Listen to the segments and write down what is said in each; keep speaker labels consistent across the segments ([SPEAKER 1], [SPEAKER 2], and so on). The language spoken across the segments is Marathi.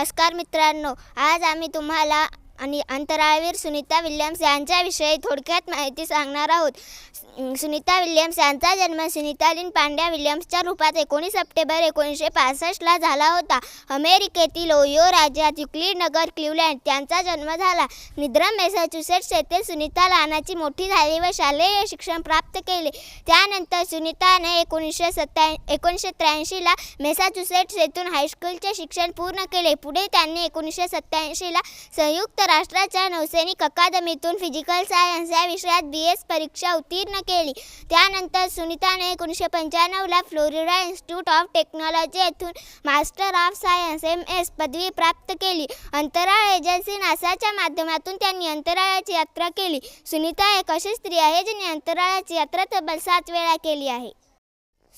[SPEAKER 1] नमस्कार मित्रांनो आज आम्ही तुम्हाला आणि अंतराळवीर सुनीता विल्यम्स यांच्याविषयी थोडक्यात माहिती सांगणार आहोत. सुनीता विल्यम्स यांचा जन्म सुनीतालीन पांड्या विल्यम्सच्या रूपात एकोणीस सप्टेंबर एकोणीसशे पासष्टला झाला होता. अमेरिकेतील ओयो राज्यात युक्लिड नगर क्लिवलँड त्यांचा जन्म झाला. निद्रम मेसॅच्युसेट्स येथे सुनीता लहानाची मोठी झाली व शालेय शिक्षण प्राप्त केले. त्यानंतर सुनीताने एकोणीसशे सत्त्या एकोणीसशे त्र्याऐंशीला मेसॅच्युसेट्स येथून हायस्कूलचे शिक्षण पूर्ण केले. पुढे त्यांनी एकोणीसशे सत्त्याऐंशीला संयुक्त राष्ट्राच्या नौसैनिक अकादमीतून फिजिकल सायन्स या विषयात बी एस परीक्षा उत्तीर्ण केली. त्यानंतर सुनीताने एकोणीसशे पंच्याण्णवला फ्लोरिडा इन्स्टिट्यूट ऑफ टेक्नॉलॉजी येथून master of science M S पदवी प्राप्त केली. अंतराळ एजन्सी नासाच्या माध्यमातून त्यांनी अंतराळाची यात्रा केली. सुनीता एक अशी स्त्री आहे जिने अंतराळाची यात्रा तब्बल सात वेळा केली आहे.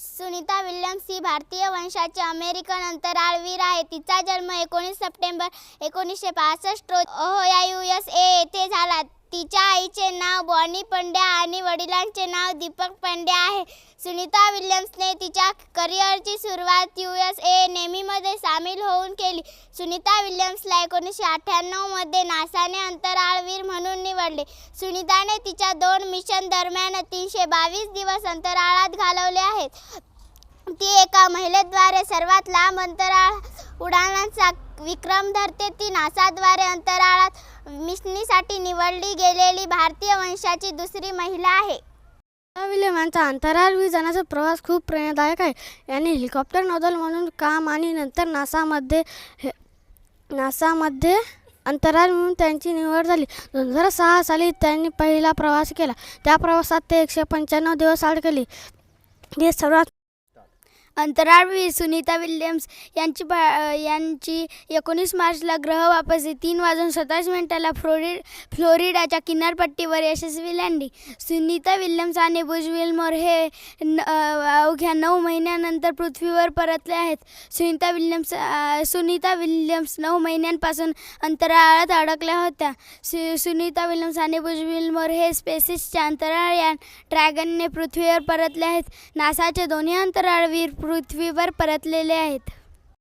[SPEAKER 1] सुनीता विल्यम्स ही भारतीय वंशाची अमेरिकन अंतराळवीर आहे. तिचा जन्म एकोणीस सप्टेंबर एकोणीसशे पासष्ट रोज ओहोया यू एस ए येथे झाला. तिच्या आईचे नाव बॉनी पंड्या आणि वडिलांचे नाव दीपक पंड्या आहे. सुनीता विल्यम्सने तिच्या करिअरची सुरुवात यू एस ए नेमीमध्ये सामील होऊन केली. सुनीता विल्यम्सला एकोणीसशे अठ्ठ्याण्णवमध्ये नासाने अंतराळवीर म्हणून निवडले. सुनीताने तिच्या दोन मिशन दरम्यान तीनशे बावीस दिवस अंतराळात घालवले आहेत. ती एका महिलेद्वारे सर्वात लांब अंतराळ उड्डाणांचा विक्रम धरते. ती नासाद्वारे अंतराळात मिशनीसाठी निवडली गेलेली भारतीय वंशाची दुसरी महिला आहे.
[SPEAKER 2] विलेमांचा अंतराळ विजनाचा जाण्याचा प्रवास खूप प्रेरणादायक आहे. यांनी हेलिकॉप्टर नौदल म्हणून काम आणि नंतर नासामध्ये हे नासामध्ये अंतराळ म्हणून त्यांची निवड झाली. दोन हजार सहा साली त्यांनी पहिला प्रवास केला. त्या प्रवासात ते एकशे पंच्याण्णव दिवस अडकले हे सर्वात
[SPEAKER 3] अंतराळवीर सुनीता विल्यम्स यांची भा यांची एकोणीस मार्चला ग्रह वापसी तीन वाजून सत्तावीस मिनिटाला फ्लोरि फ्लोरिडाच्या किनारपट्टीवर यशस्वी लँडिंग. सुनीता विल्यम्स आणि बुज विल्मोर हे न अवघ्या नऊ महिन्यानंतर पृथ्वीवर परतले आहेत. सुनीता विल्यम्स सुनीता विल्यम्स नऊ महिन्यांपासून अंतराळात अडकल्या होत्या. सु सुनीता विल्यम्स आणि बुज विल्मोर हे अंतराळ अंतराळयान ड्रॅगनने पृथ्वीवर परतले आहेत. नासाचे दोन्ही अंतराळवीर पृथ्वीवर परतलेले आहेत.